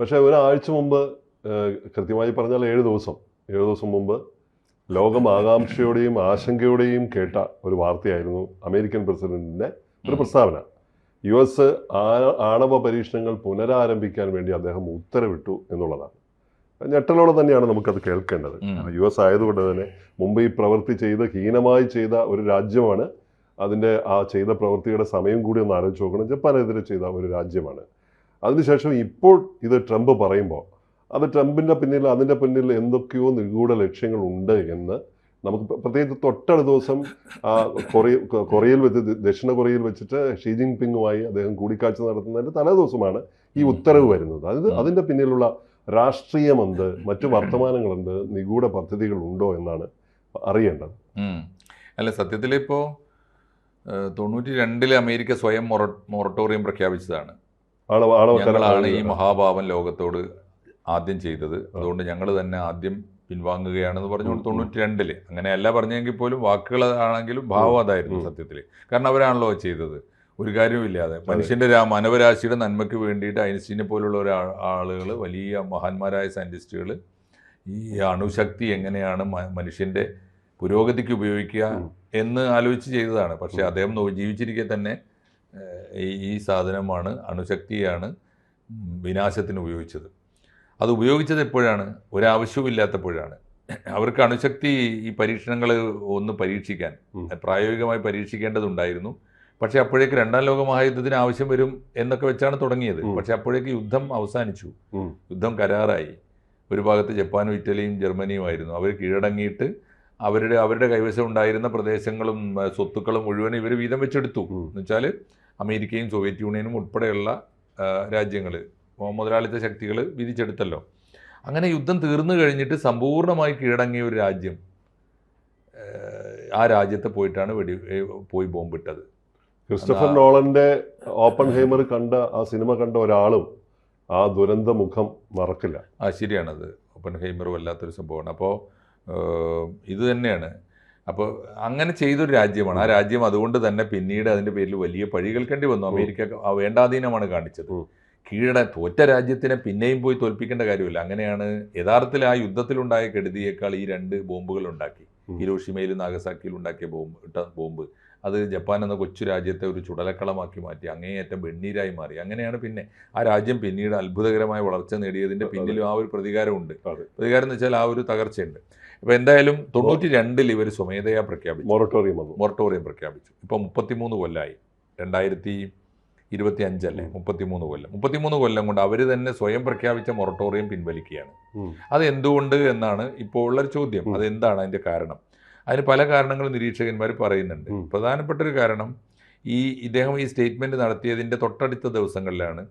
പക്ഷേ ഒരാഴ്ച മുമ്പ് കൃത്യമായി പറഞ്ഞാൽ ഏഴ് ദിവസം. ഏഴ് ദിവസം മുമ്പ് ലോകം ആകാംക്ഷയോടെയും ആശങ്കയോടെയും കേട്ട ഒരു വാർത്തയായിരുന്നു അമേരിക്കൻ പ്രസിഡന്റിന്റെ ഒരു പ്രസ്താവന. യു എസ് ആണവ പരീക്ഷണങ്ങൾ പുനരാരംഭിക്കാൻ വേണ്ടി അദ്ദേഹം ഉത്തരവിട്ടു എന്നുള്ളതാണ്. ഞെട്ടലോടെ തന്നെയാണ് നമുക്കത് കേൾക്കേണ്ടത്. യു എസ് ആയതുകൊണ്ട് തന്നെ മുമ്പ് ഈ പ്രവൃത്തി ചെയ്ത് ഹീനമായി ചെയ്ത ഒരു രാജ്യമാണ്. അതിന്റെ ആ ചെയ്ത പ്രവൃത്തിയുടെ സമയം കൂടി ഒന്ന് ആലോചിച്ച് നോക്കണം. ജപ്പാനെതിരെ ചെയ്ത ഒരു രാജ്യമാണ്. അതിനുശേഷം ഇപ്പോൾ ഇത് ട്രംപ് പറയുമ്പോൾ അത് ട്രംപിന്റെ പിന്നിൽ അതിന്റെ പിന്നിൽ എന്തൊക്കെയോ നിഗൂഢ ലക്ഷ്യങ്ങളുണ്ട് എന്ന് നമുക്ക് പ്രത്യേകിച്ച് തൊട്ടടുത്ത ദിവസം കൊറിയ കൊറിയയിൽ വെച്ച് ദക്ഷിണ കൊറിയയിൽ വെച്ചിട്ട് ഷീ ജിങ് പിങ്ങുമായി അദ്ദേഹം കൂടിക്കാഴ്ച നടത്തുന്നതിന്റെ തലേ ദിവസമാണ് ഈ ഉത്തരവ് വരുന്നത്. അതായത്. അതിന്റെ പിന്നിലുള്ള രാഷ്ട്രീയമെന്ത് മറ്റു വർത്തമാനങ്ങളുണ്ട് നിഗൂഢ പദ്ധതികളുണ്ടോ എന്നാണ് അറിയേണ്ടത്. അല്ല സത്യത്തിൽ ഇപ്പോൾ തൊണ്ണൂറ്റി രണ്ടിൽ അമേരിക്ക സ്വയം മൊറ മൊറട്ടോറിയം പ്രഖ്യാപിച്ചതാണ്. ഞങ്ങളാണ് ഈ മഹാഭാവൻ ലോകത്തോട് ആദ്യം ചെയ്തത്. അതുകൊണ്ട് ഞങ്ങൾ തന്നെ ആദ്യം പിൻവാങ്ങുകയാണെന്ന് പറഞ്ഞു. തൊണ്ണൂറ്റി രണ്ടിൽ അങ്ങനെയല്ല പറഞ്ഞെങ്കിൽ പോലും വാക്കുകളാണെങ്കിലും ഭാവം അതായിരുന്നു. സത്യത്തിൽ കാരണം അവരാണല്ലോ ചെയ്തത്. ഒരു കാര്യവുമില്ലാതെ മനുഷ്യന്റെ രാ മാനവരാശിയുടെ നന്മയ്ക്ക് വേണ്ടിയിട്ട് ഐൻസ്റ്റീനെ പോലുള്ള ഒരു ആളുകൾ വലിയ മഹാന്മാരായ സയന്റിസ്റ്റുകൾ ഈ അണുശക്തി എങ്ങനെയാണ് മനുഷ്യന്റെ പുരോഗതിക്ക് ഉപയോഗിക്കുക എന്ന് ആലോചിച്ച് ചെയ്തതാണ്. പക്ഷെ അദ്ദേഹം ജീവിച്ചിരിക്കെ തന്നെ ഈ- സാധനമാണ് അണുശക്തിയാണ് വിനാശത്തിന് ഉപയോഗിച്ചത്. അത് ഉപയോഗിച്ചത് എപ്പോഴാണ്? ഒരാവശ്യവുമില്ലാത്തപ്പോഴാണ്. അവർക്ക് അണുശക്തി ഈ പരീക്ഷണങ്ങൾ ഒന്ന് പരീക്ഷിക്കാൻ പ്രായോഗികമായി പരീക്ഷിക്കേണ്ടതുണ്ടായിരുന്നു. പക്ഷേ അപ്പോഴേക്ക് രണ്ടാം ലോക മഹായുദ്ധത്തിന് ആവശ്യം വരും എന്നൊക്കെ വെച്ചാണ് തുടങ്ങിയത്. പക്ഷേ അപ്പോഴേക്ക് യുദ്ധം അവസാനിച്ചു. യുദ്ധം കരാറായി. ഒരു ഭാഗത്ത് ജപ്പാനും ഇറ്റലിയും ജർമ്മനിയുമായിരുന്നു അവർ കീഴടങ്ങിയിട്ട് അവരുടെ അവരുടെ കൈവശം ഉണ്ടായിരുന്ന പ്രദേശങ്ങളും സ്വത്തുക്കളും മുഴുവൻ ഇവർ വീതം വെച്ചെടുത്തു. എന്ന് എന്നുവെച്ചാൽ അമേരിക്കയും സോവിയറ്റ് യൂണിയനും ഉൾപ്പെടെയുള്ള രാജ്യങ്ങൾ മുതലാളിത്ത ശക്തികൾ വിധിച്ചെടുത്തല്ലോ അങ്ങനെ യുദ്ധം തീർന്നു കഴിഞ്ഞിട്ട് സമ്പൂർണമായി കീഴടങ്ങിയ ഒരു രാജ്യം ആ, രാജ്യത്തെ പോയിട്ടാണ് വെടി പോയി ബോംബിട്ടത്. ക്രിസ്റ്റഫർ നോളന്റെ ഓപ്പൺ ഹൈമർ കണ്ട ആ സിനിമ കണ്ട ഒരാളും ആ ദുരന്ത മുഖം മറക്കില്ല. ആ ശരിയാണത്. ഓപ്പൺ ഹൈമർ വല്ലാത്തൊരു സംഭവമാണ്. അപ്പോൾ ഇത് തന്നെയാണ്. അപ്പോൾ അങ്ങനെ ചെയ്തൊരു രാജ്യമാണ്. ആ രാജ്യം അതുകൊണ്ട് തന്നെ പിന്നീട് അതിന്റെ പേരിൽ വലിയ പഴി കേൾക്കേണ്ടി വന്നു. അമേരിക്ക വേണ്ടാധീനമാണ് കാണിച്ചത്. കീഴട തോറ്റ രാജ്യത്തിനെ പിന്നെയും പോയി തോൽപ്പിക്കേണ്ട കാര്യമില്ല. അങ്ങനെയാണ് യഥാർത്ഥത്തിൽ ആ യുദ്ധത്തിലുണ്ടായ കെടുതിയേക്കാൾ ഈ രണ്ട് ബോംബുകൾ ഉണ്ടാക്കി ഹിരോഷിമയിൽ നാഗസാക്കിയിൽ ഉണ്ടാക്കിയ ബോംബ് ഇട്ട ബോംബ്. അത് ജപ്പാൻ എന്ന കൊച്ചു രാജ്യത്തെ ഒരു ചുടലക്കളമാക്കി മാറ്റി. അങ്ങേയറ്റം വെണ്ണീരായി മാറി. അങ്ങനെയാണ് പിന്നെ ആ രാജ്യം പിന്നീട് അത്ഭുതകരമായ വളർച്ച നേടിയതിന്റെ പിന്നിലും ആ ഒരു പ്രതികാരമുണ്ട്. പ്രതികാരം എന്ന് വെച്ചാൽ ആ ഒരു തകർച്ചയുണ്ട്. അപ്പോൾ എന്തായാലും തൊണ്ണൂറ്റി രണ്ടിൽ ഇവർ സ്വമേധയാ പ്രഖ്യാപിച്ചു. മൊറട്ടോറിയം വന്നു. മൊറട്ടോറിയം പ്രഖ്യാപിച്ചു. ഇപ്പോൾ മുപ്പത്തിമൂന്ന് കൊല്ലമായി രണ്ടായിരത്തി ഇരുപത്തി അഞ്ചല്ലേ മുപ്പത്തിമൂന്ന് കൊല്ലം. മുപ്പത്തിമൂന്ന് കൊല്ലം കൊണ്ട് അവർ തന്നെ സ്വയം പ്രഖ്യാപിച്ച മൊറട്ടോറിയം പിൻവലിക്കുകയാണ്. അത് എന്തുകൊണ്ട് എന്നാണ് ഇപ്പോൾ ഉള്ളൊരു ചോദ്യം. അതെന്താണ് അതിന്റെ കാരണം? അതിന് പല കാരണങ്ങളും നിരീക്ഷകന്മാർ പറയുന്നുണ്ട്. പ്രധാനപ്പെട്ട ഒരു കാരണം ഈ ഇദ്ദേഹം ഈ സ്റ്റേറ്റ്മെന്റ് നടത്തിയതിന്റെ തൊട്ടടുത്ത ദിവസങ്ങളിലാണ്.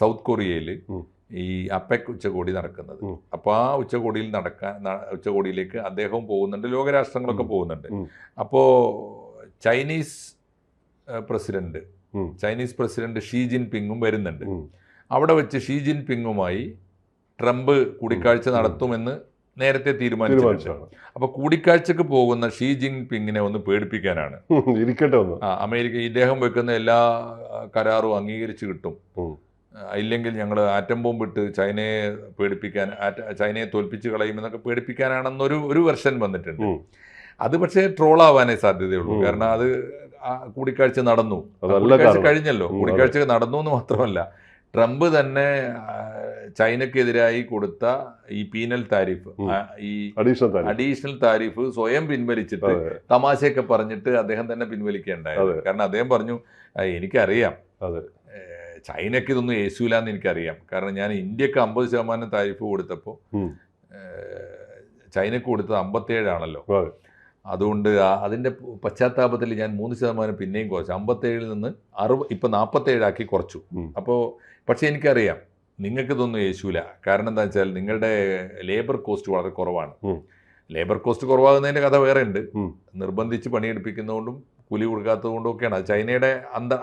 സൗത്ത് കൊറിയയിൽ ഈ അപ്പെക് ഉച്ചകോടി നടക്കുന്നത്. അപ്പോൾ ആ ഉച്ചകോടിയിൽ നടക്കാൻ ഉച്ചകോടിയിലേക്ക് അദ്ദേഹവും പോകുന്നുണ്ട് ലോകരാഷ്ട്രങ്ങളൊക്കെ. പോകുന്നുണ്ട്. അപ്പോൾ Chinese president Chinese president Xi ജിൻ പിങ്ങും വരുന്നുണ്ട് അവിടെ വെച്ച് ഷീ ജിൻ പിങ്ങുമായി ട്രംപ് കൂടിക്കാഴ്ച. നടത്തുമെന്ന് നേരത്തെ തീരുമാനിച്ചിട്ടുണ്ട്. അപ്പൊ കൂടിക്കാഴ്ചക്ക് പോകുന്ന ഷീ ജിൻ പിങ്ങിനെ ഒന്ന് പേടിപ്പിക്കാനാണ്. ഇരിക്കട്ടെ അമേരിക്ക ഇദ്ദേഹം വെക്കുന്ന എല്ലാ കരാറും അംഗീകരിച്ചു കിട്ടും. ഇല്ലെങ്കിൽ ഞങ്ങൾ ആറ്റം ബോംബ് ഇട്ട് ചൈനയെ പേടിപ്പിക്കാൻ ചൈനയെ തോൽപ്പിച്ച് കളയുമെന്നൊക്കെ പേടിപ്പിക്കാനാണെന്നൊരു ഒരു വെർഷൻ വന്നിട്ടുണ്ട്. അത് പക്ഷേ ട്രോളാവാനേ സാധ്യതയുള്ളൂ. കാരണം അത് കൂടിക്കാഴ്ച നടന്നു. കൂടിക്കാഴ്ച കഴിഞ്ഞല്ലോ. കൂടിക്കാഴ്ച നടന്നു എന്ന് മാത്രമല്ല ട്രംപ് തന്നെ ചൈനക്കെതിരായി കൊടുത്ത ഈ പീനൽ താരിഫ് ഈ അഡീഷണൽ താരിഫ്. സ്വയം പിൻവലിച്ചിട്ട് തമാശയൊക്കെ പറഞ്ഞിട്ട് അദ്ദേഹം തന്നെ പിൻവലിക്കേണ്ടായത്. കാരണം അദ്ദേഹം പറഞ്ഞു "ആ, എനിക്കറിയാം. ചൈനയ്ക്ക് ഇതൊന്നും യേശൂലാന്ന് എനിക്കറിയാം കാരണം ഞാൻ ഇന്ത്യയ്ക്ക് അമ്പത് ശതമാനം താരിഫ് കൊടുത്തപ്പോൾ. ചൈനക്ക് കൊടുത്തത് അമ്പത്തേഴാണല്ലോ അതെ. അതുകൊണ്ട് അതിന്റെ അതിന്റെ പശ്ചാത്താപത്തിൽ ഞാൻ മൂന്ന് ശതമാനം പിന്നെയും കുറച്ചു അമ്പത്തേഴിൽ നിന്ന് അറുപ ഇപ്പം നാൽപ്പത്തേഴാക്കി കുറച്ചു. അപ്പോൾ പക്ഷേ എനിക്കറിയാം നിങ്ങൾക്ക് ഇതൊന്നും യേശൂല കാരണം എന്താ വെച്ചാൽ നിങ്ങളുടെ ലേബർ കോസ്റ്റ് വളരെ കുറവാണ് ലേബർ കോസ്റ്റ് കുറവാകുന്നതിന്റെ കഥ വേറെ ഉണ്ട്. നിർബന്ധിച്ച് പണിയെടുപ്പിക്കുന്നതുകൊണ്ടും കൂലി കൊടുക്കാത്തത് കൊണ്ടും ഒക്കെയാണ് ചൈനയുടെ അന്തർ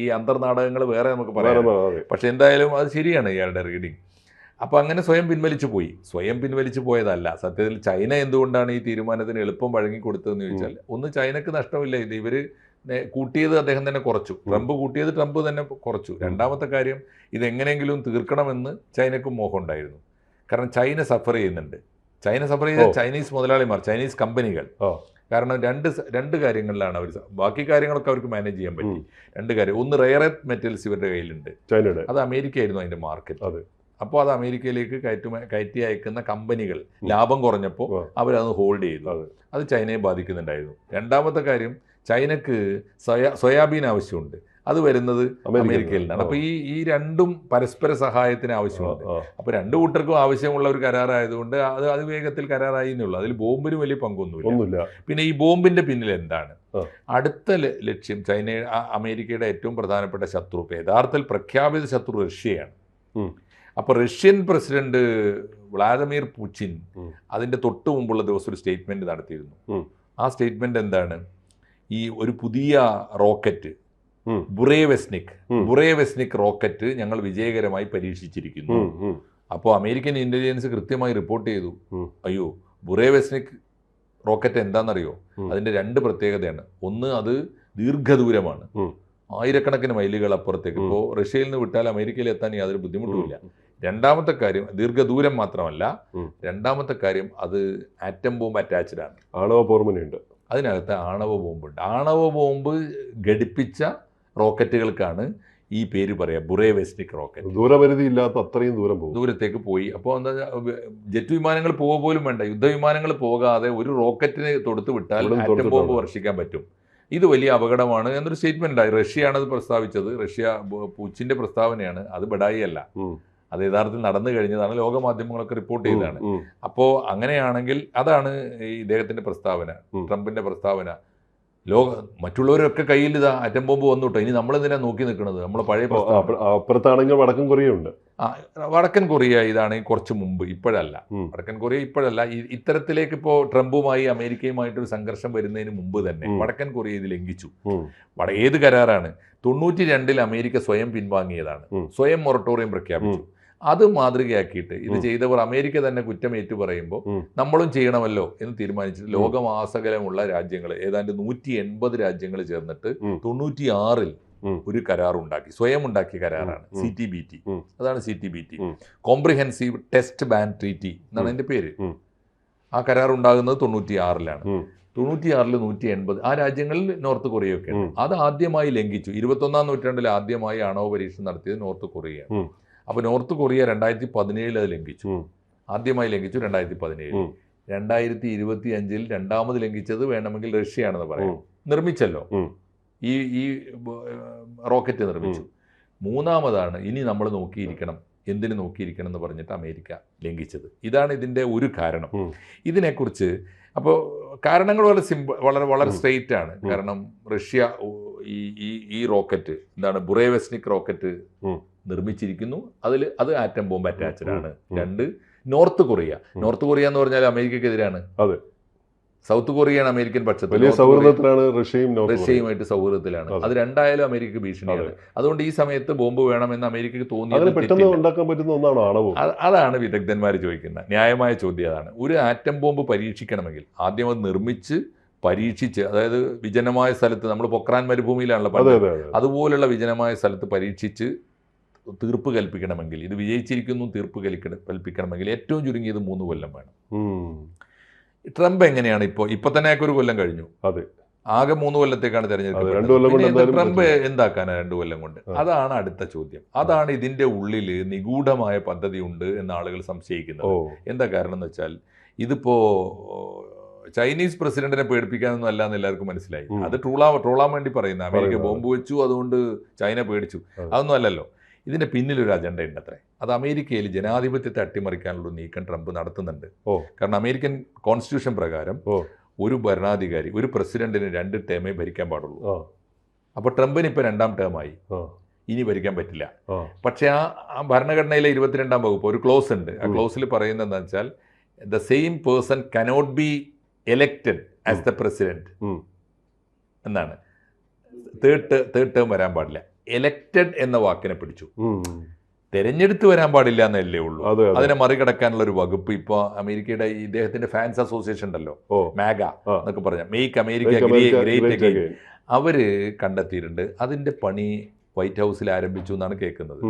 ഈ അന്തർനാടകങ്ങൾ വേറെ നമുക്ക് പറയാം പക്ഷെ എന്തായാലും അത് ശരിയാണ് ഇയാളുടെ റീഡിങ്. അപ്പോൾ അങ്ങനെ സ്വയം പിൻവലിച്ചു പോയി. സ്വയം പിൻവലിച്ചു പോയതല്ല. സത്യത്തിൽ ചൈന എന്തുകൊണ്ടാണ് ഈ തീരുമാനത്തിന് എളുപ്പം വഴങ്ങി കൊടുത്തതെന്ന് ചോദിച്ചാൽ ഒന്ന് ചൈനക്ക് നഷ്ടമില്ല. ഇത് ഇവർ കൂട്ടിയത് അദ്ദേഹം തന്നെ കുറച്ചു. ട്രംപ് കൂട്ടിയത് ട്രംപ് തന്നെ കുറച്ചു. രണ്ടാമത്തെ കാര്യം ഇതെങ്ങനെയെങ്കിലും തീർക്കണമെന്ന് ചൈനക്കും മോഹം ഉണ്ടായിരുന്നു കാരണം ചൈന സഫർ ചെയ്യുന്നുണ്ട്. ചൈന സഫർ ചെയ്ത ചൈനീസ് മുതലാളിമാർ ചൈനീസ് കമ്പനികൾ. കാരണം രണ്ട് രണ്ട് കാര്യങ്ങളിലാണ് അവർ ബാക്കി കാര്യങ്ങളൊക്കെ അവർക്ക് മാനേജ് ചെയ്യാൻ പറ്റി. രണ്ട് കാര്യം ഒന്ന് റെയർ എർത്ത് മെറ്റൽസ് ഇവരുടെ കയ്യിലുണ്ട്. ചൈനയുടെ. അത് അമേരിക്ക ആയിരുന്നു അതിന്റെ മാർക്കറ്റ് അതെ. അപ്പോൾ അത് അമേരിക്കയിലേക്ക് കയറ്റുമ കയറ്റി അയക്കുന്ന കമ്പനികൾ ലാഭം കുറഞ്ഞപ്പോൾ. അവരത് ഹോൾഡ് ചെയ്തു. അതെ. അത് ചൈനയെ ബാധിക്കുന്നുണ്ടായിരുന്നു. രണ്ടാമത്തെ കാര്യം ചൈനക്ക് സോയാ സോയാബീൻ ആവശ്യമുണ്ട്. അത് വരുന്നത് അമേരിക്കയിൽ നിന്നാണ് അപ്പോൾ ഈ ഈ രണ്ടും പരസ്പര സഹായത്തിന് ആവശ്യമുണ്ട്. അപ്പോൾ രണ്ടു കൂട്ടർക്കും ആവശ്യമുള്ള ഒരു കരാറായതുകൊണ്ട് അത് അത് വേഗത്തിൽ കരാറായി എന്നുള്ളൂ. അതിൽ ബോംബിന് വലിയ പങ്കൊന്നുമില്ല. പിന്നെ ഈ ബോംബിന്റെ പിന്നിൽ എന്താണ്? അടുത്ത ലക്ഷ്യം ചൈന അമേരിക്കയുടെ ഏറ്റവും പ്രധാനപ്പെട്ട ശത്രു യഥാർത്ഥത്തിൽ പ്രഖ്യാപിത ശത്രു റഷ്യയാണ്. അപ്പൊ അപ്പോൾ റഷ്യൻ പ്രസിഡന്റ് വ്ളാദിമിർ പുച്ചിൻ അതിന്റെ തൊട്ട് മുമ്പുള്ള ദിവസം ഒരു സ്റ്റേറ്റ്മെന്റ് നടത്തിയിരുന്നു. ആ സ്റ്റേറ്റ്മെന്റ് എന്താണ്? ഈ ഒരു പുതിയ റോക്കറ്റ്. ബുറേവെസ്നിക്. ബുറേവെസ്നിക് റോക്കറ്റ് ഞങ്ങൾ വിജയകരമായി പരീക്ഷിച്ചിരിക്കുന്നു. അപ്പോൾ അമേരിക്കൻ ഇന്റലിജൻസ് കൃത്യമായി റിപ്പോർട്ട് ചെയ്തു. അയ്യോ ബുറേവെസ്നിക് റോക്കറ്റ് എന്താണെന്നറിയോ. അതിന്റെ രണ്ട് പ്രത്യേകതയാണ്. ഒന്ന് അത് ദീർഘദൂരമാണ്. ആയിരക്കണക്കിന് മൈലുകൾ അപ്പുറത്തേക്ക്. ഇപ്പോൾ റഷ്യയിൽ നിന്ന് വിട്ടാൽ അമേരിക്കയിൽ എത്താൻ യാതൊരു ബുദ്ധിമുട്ടുമില്ല. രണ്ടാമത്തെ കാര്യം ദീർഘദൂരം മാത്രമല്ല രണ്ടാമത്തെ കാര്യം അത് ആറ്റം ബോംബ് അറ്റാച്ച്ഡ് ആണ്. ആണവ പോർമുനയുണ്ട് അതിനകത്ത് ആണവ ബോംബുണ്ട്. ആണവ ബോംബ് ഘടിപ്പിച്ച റോക്കറ്റുകൾക്കാണ് ഈ പേര് പറയാം ബുറേവെസ്റ്റിക് റോക്കറ്റ്. ദൂരപരിധി ഇല്ലാത്ത അത്രയും ദൂരം പോകും. ദൂരത്തേക്ക് പോയി. അപ്പോൾ എന്താ ജെറ്റ് വിമാനങ്ങൾ പോവുക പോലും വേണ്ട. യുദ്ധവിമാനങ്ങൾ പോകാതെ ഒരു റോക്കറ്റിനെ തൊടുത്ത് വിട്ടാൽ ആറ്റം ബോംബ് വർഷിക്കാൻ പറ്റും. ഇത് വലിയ അപകടമാണ് എന്നൊരു സ്റ്റേറ്റ്മെന്റ് ഉണ്ടായി. റഷ്യയാണ് അത് പ്രസ്താവിച്ചത്. റഷ്യ പൂച്ചിന്റെ പ്രസ്താവനയാണ്. അത് ബഡായി അല്ല അത് യഥാർത്ഥത്തിൽ നടന്നു കഴിഞ്ഞതാണ്. ലോകമാധ്യമങ്ങളൊക്കെ റിപ്പോർട്ട് ചെയ്തതാണ്. അപ്പോൾ അങ്ങനെയാണെങ്കിൽ അതാണ് ഈ ഇദ്ദേഹത്തിന്റെ പ്രസ്താവന ട്രംപിന്റെ പ്രസ്താവന. ലോക മറ്റുള്ളവരൊക്കെ കയ്യിൽ ഇതാ അറ്റം ബോംബ് വന്നു കേട്ടോ ഇനി നമ്മൾ എന്തിനാ നോക്കി നിൽക്കുന്നത്? നമ്മൾ പഴയ അപ്പുറത്താണെങ്കിൽ വടക്കൻ കൊറിയുണ്ട് ആ, വടക്കൻ കൊറിയ ഇതാണെങ്കിൽ കുറച്ച് മുമ്പ് ഇപ്പോഴല്ല. വടക്കൻ കൊറിയ ഇപ്പോഴല്ല. ഇത്തരത്തിലേക്ക് ഇപ്പോൾ ട്രംപുമായി അമേരിക്കയുമായിട്ടൊരു സംഘർഷം വരുന്നതിന് മുമ്പ് തന്നെ വടക്കൻ കൊറിയ ഇത് ലംഘിച്ചു. വട ഏത് കരാറാണ്? തൊണ്ണൂറ്റി രണ്ടിൽ അമേരിക്ക സ്വയം പിൻവാങ്ങിയതാണ്. സ്വയം മൊറട്ടോറിയം പ്രഖ്യാപിച്ചു. അത് മാതൃകയാക്കിയിട്ട് ഇത്. ചെയ്തവർ അമേരിക്ക തന്നെ കുറ്റം ഏറ്റു പറയുമ്പോൾ നമ്മളും ചെയ്യണമല്ലോ എന്ന് തീരുമാനിച്ചിട്ട് ലോകമാസകലമുള്ള രാജ്യങ്ങൾ ഏതാണ്ട് നൂറ്റി എൺപത് രാജ്യങ്ങൾ ചേർന്നിട്ട്. തൊണ്ണൂറ്റി ആറിൽ ഒരു കരാർ ഉണ്ടാക്കി സ്വയം ഉണ്ടാക്കിയ കരാറാണ്. C T B T. അതാണ് C T B T. Comprehensive test ban treaty എന്നാണ്. അതിന്റെ പേര്. ആ കരാർ ഉണ്ടാകുന്നത് തൊണ്ണൂറ്റി ആറിലാണ്. തൊണ്ണൂറ്റിയാറിൽ നൂറ്റി എൺപത് ആ രാജ്യങ്ങളിൽ നോർത്ത് കൊറിയ ഒക്കെ അത് ആദ്യമായി ലംഘിച്ചു. ഇരുപത്തൊന്നാം നൂറ്റാണ്ടിൽ ആദ്യമായി ആണവ പരീക്ഷണം നടത്തിയത് നോർത്ത് കൊറിയയാണ്. അപ്പോൾ നോർത്ത് കൊറിയ രണ്ടായിരത്തി പതിനേഴിൽ അത് ലംഘിച്ചു. ആദ്യമായി ലംഘിച്ചു രണ്ടായിരത്തി പതിനേഴ്. രണ്ടായിരത്തി ഇരുപത്തി അഞ്ചിൽ രണ്ടാമത് ലംഘിച്ചത് വേണമെങ്കിൽ റഷ്യയാണെന്ന് പറയാം. നിർമ്മിച്ചല്ലോ. ഈ ഈ റോക്കറ്റ് നിർമ്മിച്ചു. മൂന്നാമതാണ് ഇനി നമ്മൾ നോക്കിയിരിക്കണം എന്തിനു നോക്കിയിരിക്കണം എന്ന് പറഞ്ഞിട്ട് അമേരിക്ക ലംഘിച്ചത്. ഇതാണ് ഇതിന്റെ ഒരു കാരണം. ഇതിനെക്കുറിച്ച് അപ്പോൾ കാരണങ്ങൾ വളരെ സിമ്പിൾ വളരെ വളരെ. സ്ട്രെയിറ്റ് ആണ്. കാരണം റഷ്യ ഈ ഈ ഈ റോക്കറ്റ് എന്താണ് ബുറേവെസ്നിക് റോക്കറ്റ് നിർമ്മിച്ചിരിക്കുന്നു. അതിൽ അത് ആറ്റം ബോംബ് അറ്റാച്ച്ഡ് ആണ്. രണ്ട് നോർത്ത് കൊറിയ. നോർത്ത് കൊറിയ എന്ന് പറഞ്ഞാൽ അമേരിക്കക്കെതിരാണ് അതെ. സൗത്ത് കൊറിയയാണ് അമേരിക്കൻ പക്ഷത്ത്. റഷ്യയും റഷ്യയുമായിട്ട് സൗഹൃദത്തിലാണ്. അത്. രണ്ടായാലും അമേരിക്കക്ക് ഭീഷണിയാണ്. അതുകൊണ്ട് ഈ സമയത്ത് ബോംബ് വേണമെന്ന് അമേരിക്കക്ക് തോന്നിയത് അതാണ് വിദഗ്ധന്മാർ ചോദിക്കുന്നത്. ന്യായമായ ചോദ്യം അതാണ്. ഒരു ആറ്റം ബോംബ് പരീക്ഷിക്കണമെങ്കിൽ ആദ്യം അത് നിർമ്മിച്ച് പരീക്ഷിച്ച് അതായത് വിജനമായ സ്ഥലത്ത് നമ്മൾ പൊക്രാൻ മരുഭൂമിയിലാണല്ലോ അതുപോലുള്ള വിജനമായ സ്ഥലത്ത് പരീക്ഷിച്ച് തീർപ്പ് കൽപ്പിക്കണമെങ്കിൽ ഇത് വിജയിച്ചിരിക്കുന്നു തീർപ്പ് കൽപ്പിക്കണമെങ്കിൽ ഏറ്റവും ചുരുങ്ങിയത് മൂന്ന് കൊല്ലം വേണം. ട്രംപ് എങ്ങനെയാണ് ഇപ്പോൾ ഇപ്പൊ തന്നെ ഒരു കൊല്ലം കഴിഞ്ഞു. അതെ. ആകെ മൂന്ന് കൊല്ലത്തേക്കാണ് തെരഞ്ഞെടുപ്പ് ട്രംപ് എന്താക്കാനാ രണ്ടു കൊല്ലം കൊണ്ട്? അതാണ് അടുത്ത ചോദ്യം. അതാണ് ഇതിന്റെ ഉള്ളിൽ നിഗൂഢമായ പദ്ധതി ഉണ്ട് എന്ന് ആളുകൾ സംശയിക്കുന്നത്. എന്താ കാരണം എന്ന് വെച്ചാൽ ഇതിപ്പോ ചൈനീസ് പ്രസിഡന്റിനെ പേടിപ്പിക്കാനൊന്നും അല്ല എന്ന് എല്ലാവർക്കും മനസ്സിലായി. അത് ട്രോളാ ട്രോളാൻ വേണ്ടി പറയുന്ന അമേരിക്ക ബോംബ് വെച്ചു അതുകൊണ്ട് ചൈന പേടിച്ചു. അതെ. അതൊന്നും അല്ലല്ലോ. ഇതിന്റെ പിന്നിലൊരു അജണ്ട ഉണ്ട് അത്രേ അത് അമേരിക്കയിൽ ജനാധിപത്യത്തെ അട്ടിമറിക്കാനുള്ള നീക്കം ട്രംപ് നടത്തുന്നുണ്ട്. ഓ. കാരണം അമേരിക്കൻ കോൺസ്റ്റിറ്റ്യൂഷൻ പ്രകാരം ഓ. ഒരു ഭരണാധികാരി ഒരു പ്രസിഡന്റിന് രണ്ട് ടേമേ ഭരിക്കാൻ പാടുള്ളൂ. ഓ. അപ്പോൾ ട്രംപിന് ഇപ്പോൾ രണ്ടാം ടേമായി ഓ. ഇനി ഭരിക്കാൻ പറ്റില്ല. പക്ഷേ ആ ആ ഭരണഘടനയിലെ ഇരുപത്തിരണ്ടാം വകുപ്പ് ഒരു ക്ലോസ് ഉണ്ട്. ആ ക്ലോസിൽ പറയുന്നത് എന്താ വെച്ചാൽ the same person cannot be elected as the president എന്നാണ്. തേർഡ് തേർഡ് ടേം വരാൻ പാടില്ല. എലക്റ്റഡ് എന്ന വാക്കിനെ പിടിച്ചു. തെരഞ്ഞെടുത്ത് വരാൻ പാടില്ല എന്നല്ലേ ഉള്ളൂ. അതെ അതെ. അതിനെ മറികടക്കാനുള്ള ഒരു വകുപ്പ് ഇപ്പൊ അമേരിക്കയുടെ ഇദ്ദേഹത്തിന്റെ ഫാൻസ് അസോസിയേഷൻ ഉണ്ടല്ലോ. മാഗ. എന്നൊക്കെ പറഞ്ഞ. മേക്ക് അമേരിക്ക ഗ്രേറ്റ് അവർ കണ്ടെത്തിയിട്ടുണ്ട്. അതിന്റെ പണി വൈറ്റ് ഹൗസിൽ ആരംഭിച്ചു എന്നാണ് കേൾക്കുന്നത്.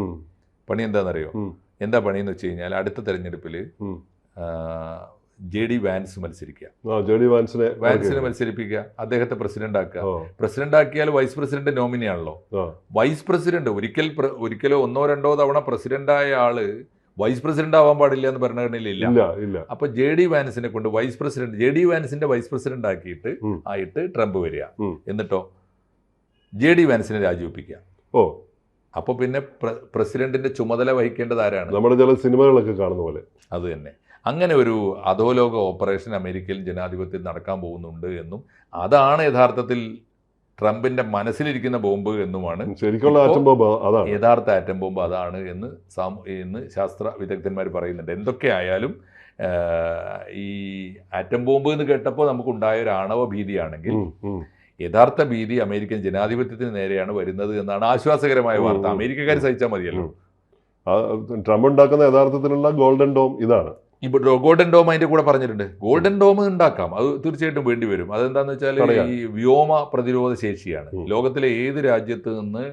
പണി എന്താണെന്നറിയോ? എന്താ എന്താ പണിയെന്ന് വെച്ച് കഴിഞ്ഞാൽ അടുത്ത തെരഞ്ഞെടുപ്പിൽ. ജെ ഡി വാൻസ് മത്സരിക്കുക. ആ ജെ ഡി വാൻസിനെ വാൻസിനെ മത്സരിപ്പിക്കുക. അദ്ദേഹത്തെ പ്രസിഡന്റ് ആക്കുക. പ്രസിഡന്റ് ആക്കിയാൽ വൈസ് പ്രസിഡന്റ് നോമിനിയാണല്ലോ ആണല്ലോ. വൈസ് പ്രസിഡന്റ് ഒരിക്കൽ ഒരിക്കലോ ഒന്നോ രണ്ടോ തവണ പ്രസിഡന്റ് ആയ ആൾ വൈസ് പ്രസിഡന്റ് ആവാൻ പാടില്ല എന്ന് ഭരണഘടനയിൽ ഇല്ല. ഇല്ല അപ്പൊ ജെ ഡി വാൻസിനെ കൊണ്ട് വൈസ് പ്രസിഡന്റ് ജെ ഡി വാൻസിന്റെ വൈസ് പ്രസിഡന്റ് ആക്കിയിട്ട് ആയിട്ട് ട്രംപ് വരിക. എന്നിട്ടോ? ജെ ഡി വാൻസിനെ രാജിവെപ്പിക്കുക. ഓ. അപ്പോൾ പിന്നെ പ്രസിഡന്റിന്റെ ചുമതല വഹിക്കേണ്ടത് ആരാണ്? നമ്മുടെ ചില സിനിമകളൊക്കെ കാണുന്ന പോലെ. അത് തന്നെ. അങ്ങനെ ഒരു അധോലോക ഓപ്പറേഷൻ അമേരിക്കയിൽ ജനാധിപത്യത്തിൽ നടക്കാൻ പോകുന്നുണ്ട് എന്നും അതാണ് യഥാർത്ഥത്തിൽ ട്രംപിന്റെ മനസ്സിലിരിക്കുന്ന ബോംബ് എന്നുമാണ്. ശരിക്കുള്ള ആറ്റം ബോംബ് അതാണ്. യഥാർത്ഥ ആറ്റം ബോംബ് അതാണ് എന്ന് സാമൂ എന്ന് ശാസ്ത്ര വിദഗ്ധന്മാർ പറയുന്നുണ്ട്. എന്തൊക്കെയായാലും ഈ ആറ്റം ബോംബ് എന്ന് കേട്ടപ്പോൾ നമുക്കുണ്ടായ ഒരു ആണവ ഭീതിയാണെങ്കിൽ. യഥാർത്ഥ ഭീതി അമേരിക്കൻ ജനാധിപത്യത്തിന് നേരെയാണ് വരുന്നത് എന്നാണ് ആശ്വാസകരമായ വാർത്ത. അമേരിക്കക്കാർ സഹിച്ചാൽ മതിയല്ലോ. ട്രംപ് ഉണ്ടാക്കുന്ന യഥാർത്ഥത്തിലുള്ള ഗോൾഡൻ ഡോം ഇതാണ്. ഇപ്പോൾ ഗോൾഡൻ ഡോം അതിന്റെ കൂടെ പറഞ്ഞിട്ടുണ്ട്. ഗോൾഡൻ ഡോം ഉണ്ടാക്കാം. അത് തീർച്ചയായിട്ടും വേണ്ടി വരും. അതെന്താന്ന് വെച്ചാൽ ഈ വ്യോമ പ്രതിരോധ ശേഷിയാണ്. ലോകത്തിലെ ഏത് രാജ്യത്ത് നിന്ന്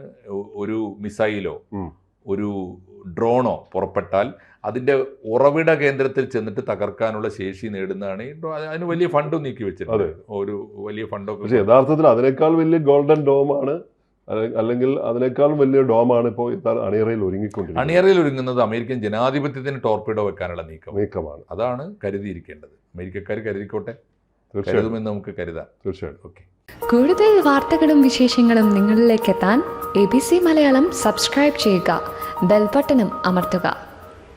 ഒരു മിസൈലോ ഒരു ഡ്രോണോ പുറപ്പെട്ടാൽ അതിന്റെ ഉറവിട കേന്ദ്രത്തിൽ ചെന്നിട്ട് തകർക്കാനുള്ള ശേഷി നേടുന്നതാണ് ഈ അതിന് വലിയ ഫണ്ടും നീക്കി വെച്ചിട്ടുണ്ട്. ഒരു വലിയ ഫണ്ടൊക്കെ യഥാർത്ഥത്തിൽ അതിനേക്കാൾ വലിയ ഗോൾഡൻ ഡോമാണ് അല്ലെങ്കിൽ അതിനേക്കാൾ വലിയ ഡോമാണ് ഇപ്പോൾ അണിയറയിൽ ഒരുങ്ങിക്കൊണ്ടിരിക്കുന്നത്. അണിയറയിൽ ഒരുങ്ങുന്നത് അമേരിക്കൻ ജനാധിപത്യത്തിന് ടോർപ്പിഡോ വെക്കാനുള്ള നീക്കം. നീക്കമാണ്. അതാണ് കരുതിയിരിക്കേണ്ടത്. അമേരിക്കക്കാർ കരുതിക്കോട്ടെ? തീർച്ചയായും കരുതുമെന്ന് നമുക്ക് കരുതാം. തീർച്ചയായും ഓക്കെ. കൂടുതൽ വാർത്തകളും വിശേഷങ്ങളും നിങ്ങളിലേക്ക് എത്താൻ A B C Malayalam subscribe ചെയ്യുക. ബെൽബട്ടനും അമർത്തുക.